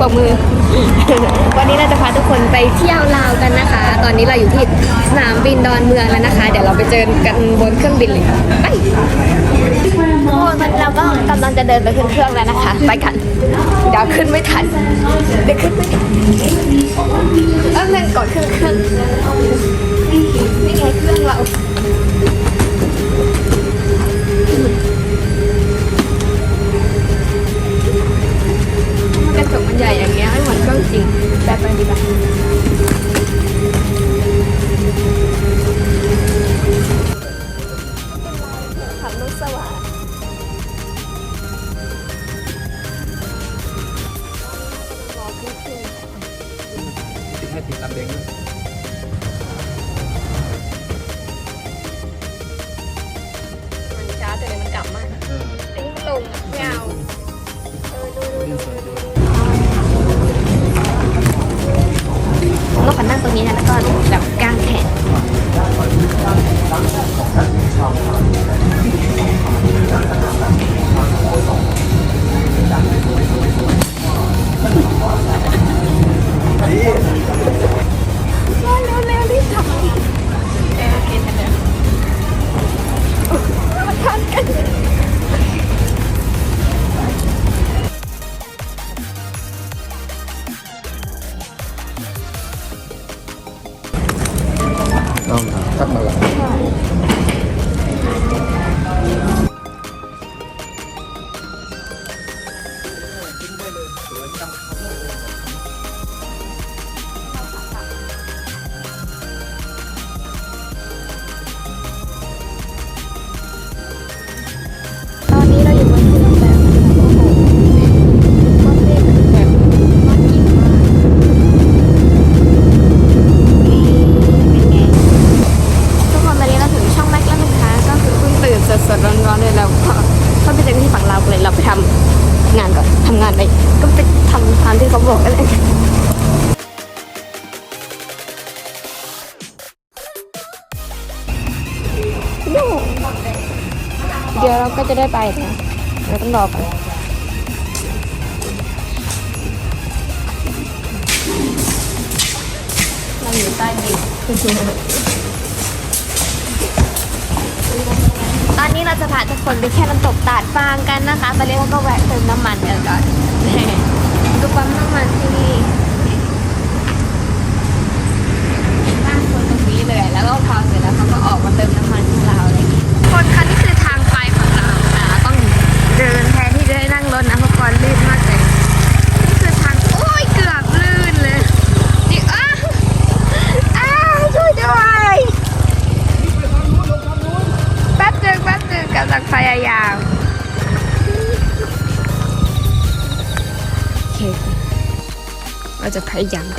บอกมือ วันนี้เราจะพาทุกคนไปเที่ยวลาวกันนะคะ ตอนนี้เราอยู่ที่สนามบินดอนเมืองแล้วนะคะ เดี๋ยวเราไปเจอกันบนเครื่องบินเลยไปโอ้มันเราก็กำลังจะเดินไปขึ้นเครื่องแล้วนะคะ ไปกัน เดี๋ยวขึ้นไม่ทันเดี๋ยวขึ้นไม่ทันเออเงินก่อนขึ้นเครื่องนี่ไงเครื่องเรา ให้ติดตามเด้งด้วยมันช้าแต่เลยมันกลับมากเอออันนี้มันตรงอะไม่เอาเออดูดูดูดูเราขอนั่งตรงนี้นะแล้วก็แบบกางแขน ได้ไปนะเราต้องรอก่อนเราอยู่ใต้ดินตอนนี้เราจะพาทุกคนไปแค่น้ำตกตาดฟางกันนะคะตอนนี้เราก็แวะเติมน้ำมันกันก่อนดูปั๊มน้ำมันที่นี่บ้านคนตรงนี้เลย แล้วก็พอเสร็จแล้วเขาก็ออกมาเติมน้ำมันที่เราอะไรอย่างงี้คนคันนี้คือท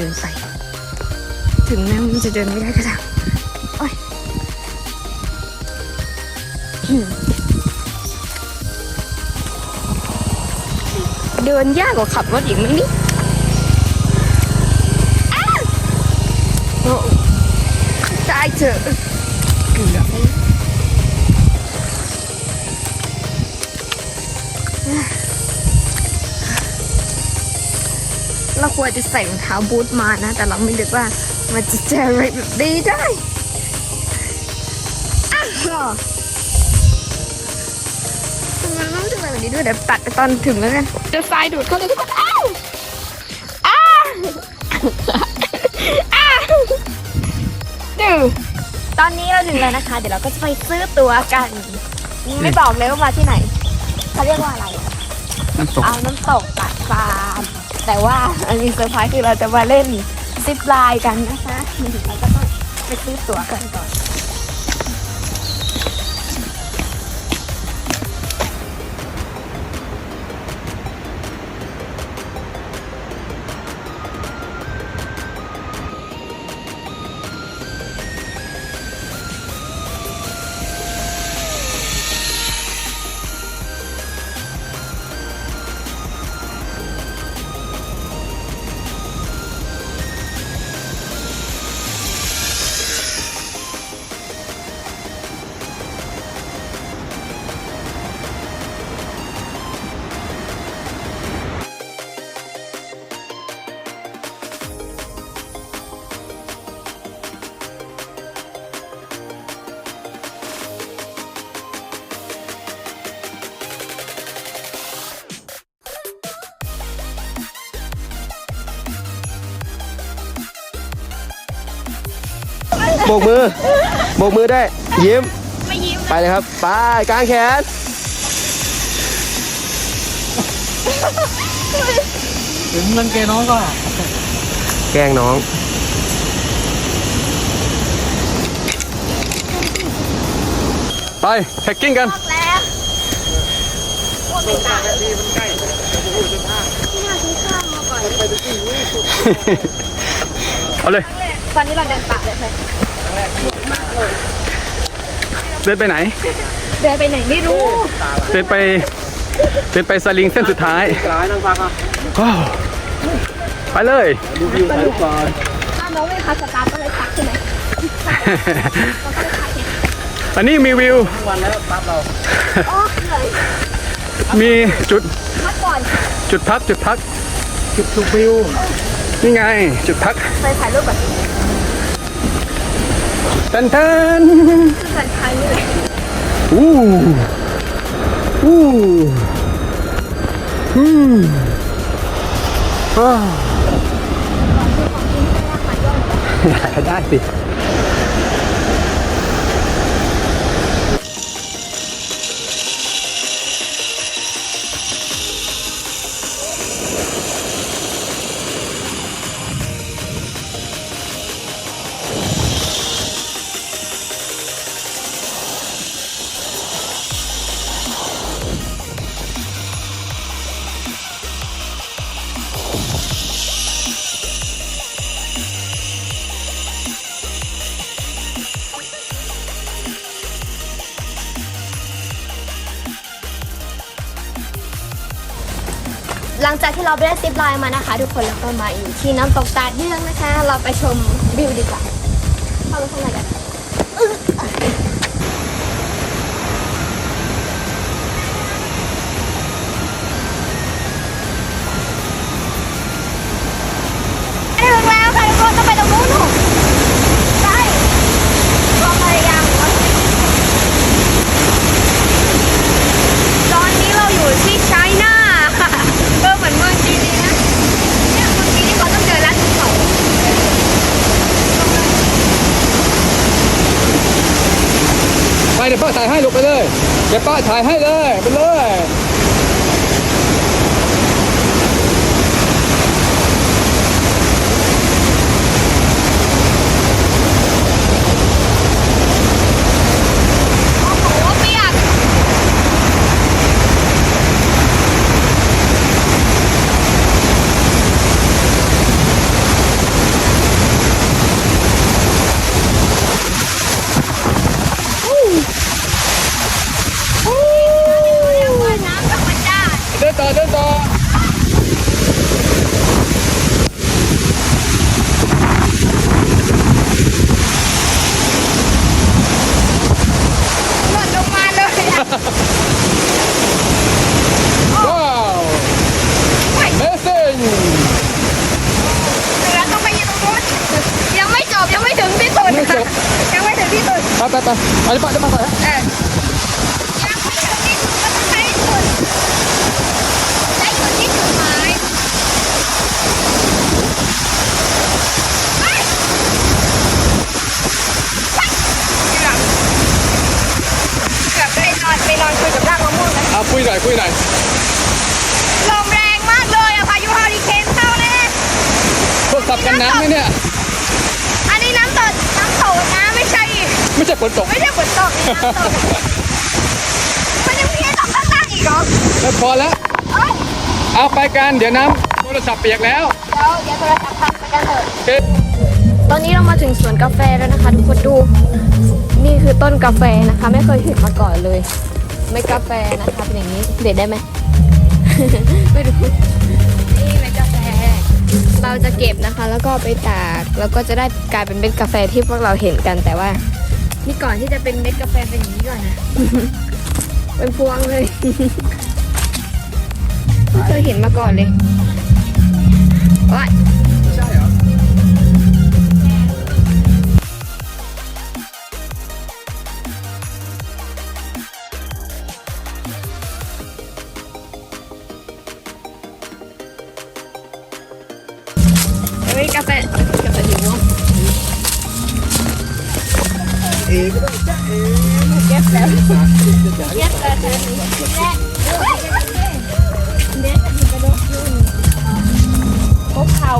เดินไป ถึงแม้ว่ามันจะเดินไม่ได้ก็ตามโอ๊ยเดินยากกว่าขับรถอีกมั้งนี่ตายเถอะเกือบ เราควรจะใส่รองเท้าบูทมานะ แต่เราไม่นึกว่ามันจะเจออะไรแบบนี้ได้อ้าวทำไมมันต้องทำแบบนี้ด้วยเดี๋ยวตัดไปตอนถึงแล้วกันเจะทรายดูดเข้าเลยทุกคนอ้าวอ้าวอ้าวดูตอนนี้เราถึงแล้วนะคะ เดี๋ยวเราก็จะไปซื้อตั๋วกันไม่บอกเลยว่ามาที่ไหนเขาเรียกว่าอะไร น้ำตก เอาน้ำตกตัดฟาร์ม แต่ว่าอันนี้เซอร์ไพรส์คือเราจะมาเล่นซิปไลน์กันนะคะเราก็ต้องไปซื้อตั๋วกันก่อน โบกมือโบกมือได้ ยิ้ม ไม่ยิ้มไปเลยครับ ไปกางแขน ถึงเงินเกน้องก็แกล้งน้อง ไปแท็กกิ้งกันบอกแล้วโอ้ไม่ตายที่น่าซื้อข้าวมาก่อน เอาเลย ตอนนี้เราเดินป่าเลยค่ะ เดินไปไหน เดินไปไหนไม่รู้ เดินไป เดินไปสลิงเส้นสุดท้ายกลายนั่งฟังอะว้าวไปเลยดูวิวถ่ายรูปก่อนถ้าน้องไม่พักสตาร์ทก็เลยพักใช่ไหมเราก็เลยพักเองอันนี้มีวิวทุกวันแล้วปั๊บเราอ๋อเหนื่อยมีจุด พักก่อน จุดพักจุดพัก จุดชมวิว นี่ไง จุดพัก ไปถ่ายรูปแบบเต้นเต้นคือสันชัยนี่เลยอู้อู้อืมว้าวได้สิ ลังจากที่เราไปได้ซิปไลน์มานะคะ ทุกคนแล้วก็มาอยู่ที่น้ำตกตาดเนื่องนะคะ เราไปชมวิวดีกว่าเข้าไปข้างในกันอึ๊ะไม่ถึงแล้วค่ะทุกคนต้องไปตรงนู้นหนูใช่ความพยายามของเราตอนนี้เราอยู่ที่ไชน่า เออเหมือนเมืองจีนเลยนะเนี่ยเมืองจีนนี่เขาต้องเจอร้านภูเขา ไปเดี๋ยวป้าถ่ายให้ลูกไป เดี๋ยวป้าถ่ายให้เลยไปเลย โอ้โหเปียกน้ำธรรมชาติ เดินต่อเดินต่อ หล่นลงมาเลยอะ ว้าว Amazing เหลือต้องไปยืนตรงนู้นยังไม่จบยังไม่ถึงที่สุด ไม่จบ ยังไม่ถึงที่สุด ไปไปไปไปเดี๋ยป้าเดี๋ยวป้าถ่ายเออยังไม่ถึงที่สุดก็ต้องใช้สุดได้อยู่ที่จุดหมายไปเกือบเกือบไปนอนไปนอนคุยกับรากมะม่วงนะอะคุยหน่อยคุยหน่อยลมแรงมากเลยอะพายุเฮอริเคนเข้าแน่โทรศัพท์กันน้ำไหมเนี่ย อันนี้น้ำตกน้ำตกนะไม่ใช่ ไม่ใช่ฝนตกไม่ใช่ฝนตกนี่น้ำตกมันยังมีให้ตกข้างล่างอีกเหรอแล้วพอแล้ว เอ้ยเอาไปกันเดี๋ยวน้ำโทรศัพท์เปียกแล้วเดี๋ยวเดี๋ยวโทรศัพท์พังไปกันเถอะโอเคตอนนี้เรามาถึงสวนกาแฟแล้วนะคะ ทุกคนดู นี่คือต้นกาแฟนะคะ ไม่เคยเห็นมาก่อนเลย ไม่กาแฟนะคะเป็นอย่างนี้เด็ดได้ไหม ไม่รู้นี่เม็ดกาแฟ เราจะเก็บนะคะ แล้วก็ไปตากแล้วก็จะได้กลายเป็นเม็ดกาแฟที่พวกเราเห็นกันแต่ว่า นี่ก่อนที่จะเป็นเม็ดกาแฟเป็นอย่างนี้ก่อนนะ เป็นพวงเลยไม่เคยเห็นมาก่อนเลยว้าย กบแล้วแต่นี้แรกเด็ดถึงกระดกยุ่นพวกเขา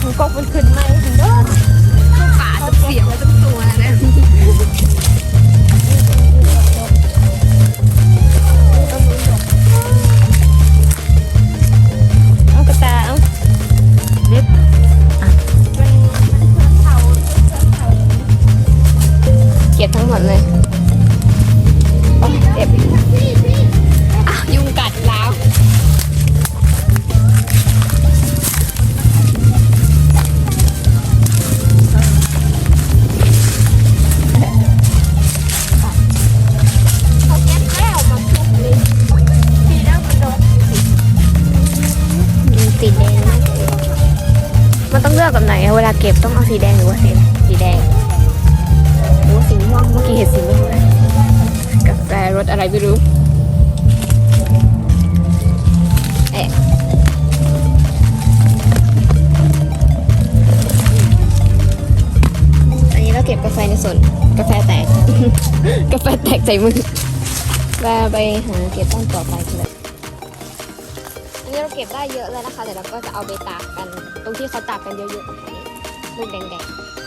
ถึงกบมันขึ้น ไม่รู้เอ๊ะอันนี้เราเก็บกาแฟในส่วนกาแฟแตก กาแฟแตกใส่มือแวไปหาเก็บต้นต่อไปกันเลยอันนี้เราเก็บได้เยอะแล้วนะคะเดี๋ยวเราก็จะเอาไปตากกัน ตรงที่เขาตากกันเยอะๆนนี้ลูกแดงๆ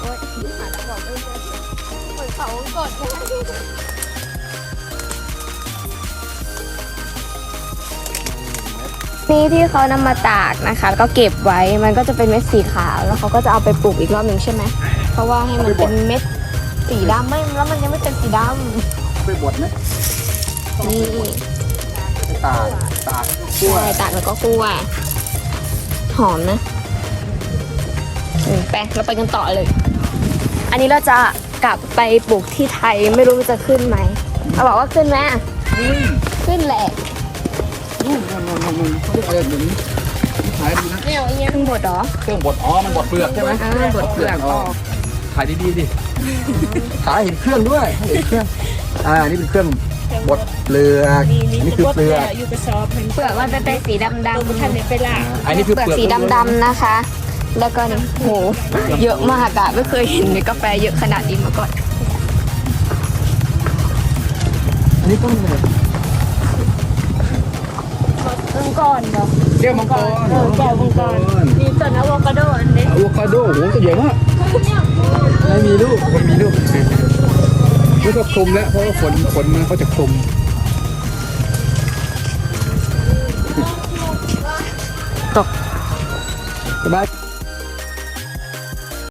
โอ๊ยหาตะบอกไม่เจอเหมือนเขากดนะนี่ที่เขานำมาตากนะคะแล้วก็เก็บไว้มันก็จะเป็นเม็ดสีขาวแล้วเขาก็จะเอาไปปลูกอีกรอบหนึ่งใช่ไหมเพราะว่าให้มันเป็นเม็ดสีดำไม่แล้วมันยังไม่เป็นสีดไปบดไหมำนี่ไปตากตากกล้วยใช่ตากแล้วก็คั่วหอมนะอืม ไปเราไปกันต่อเลย อันนี้เราจะกลับไปปลูกที่ไทยไม่รู้จะขึ้นไหมเขาบอกว่าขึ้นไหมอะขึ้นแหละนู่นนู่นนู่นนู่นเขาเรียกอะไรเดี๋ยวนี้ขายดีนะไม่เอาอีกอย่างบดเหรอเครื่องบดอ๋อมันบดเปลือกใช่ไหมอ่าบดเปลือกออกขายดีๆดิขายเห็นเครื่องด้วยเห็นเครื่องอ่านี่เป็นเครื่องบดเปลือกอันนี้คือเปลือกอยู่กระสอบเพิ่นเปลือกมันจะเป็นสีดำตัวบ่ทันได้ไปล้างอ่าอันนี้คือเปลือกเปลือกสีดำๆนะคะ แล้วก็นี่โห เยอะมากอะไม่เคยเห็นในกาแฟเยอะขนาดนี้มาก่อน อันนี้ต้นอะไรต้นก่อนเนาะแก้วมังกรเออแก้วมังกรมีต้นอะโวคาโดอันนี้อะโวคาโดโหตัวใหญ่มากไม่มีลูกไม่มีลูกนี่ก็คลุมแล้วเพราะว่าฝนฝนมันเขาจะคลุมตกสบาย